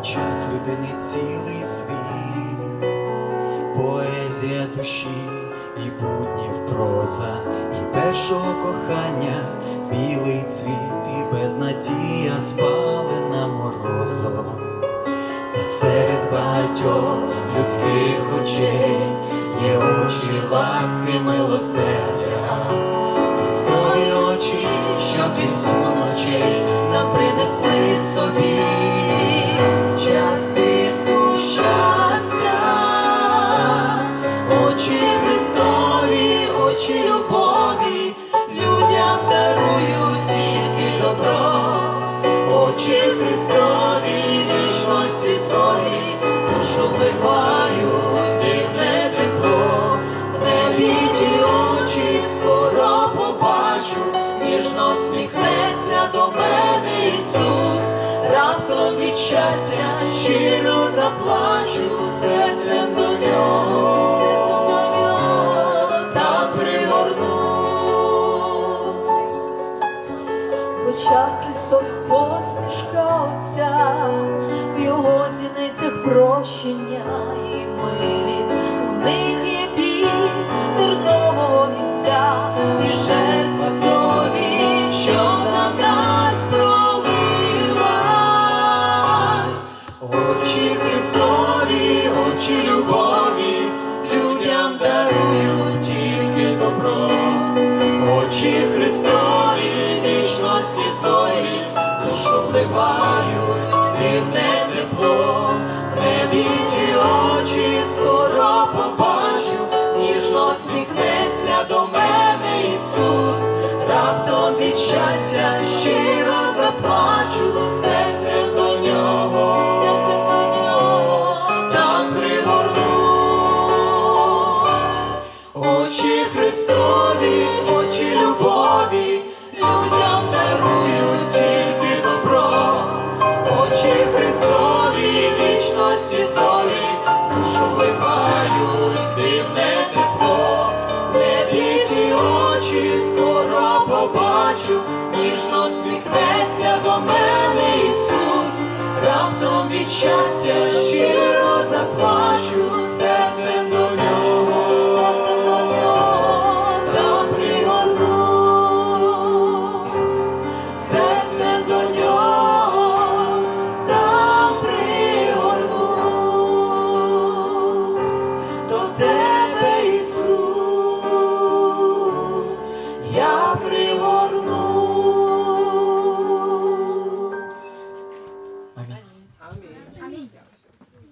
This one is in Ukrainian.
очах людини цілий світ, поезія душі і буднів проза, і першого кохання, білий цвіт, і безнадія спалена морозом, та серед багатьох людських очей є очі ласки, милосердя, простої очі, що крізь ночей нам принесли собі. Вічності зорі, душу вливають дивне тепло, в небі ті очі скоро побачу, ніжно всміхнеться до мене Ісус, раптом від щастя щиро заплачу серцем до нього, серцем прощення і милість, у них є біль і жертва крові, що за нас пролилась. Очі Христові, очі любові, людям дарують тільки добро. Очі Христові, вічності зорі, душу вливають дивне ніжно сміхнеться до мене Ісус, раптом від щастя щиро заплачу серцем до нього, там пригорнусь. Очі Христові, очі любові, людям дарують тільки добро. Очі Христові, вічності зорі, душу вливають дивне побачу, ніжно всміхнеться до мене Ісус, раптом від щастя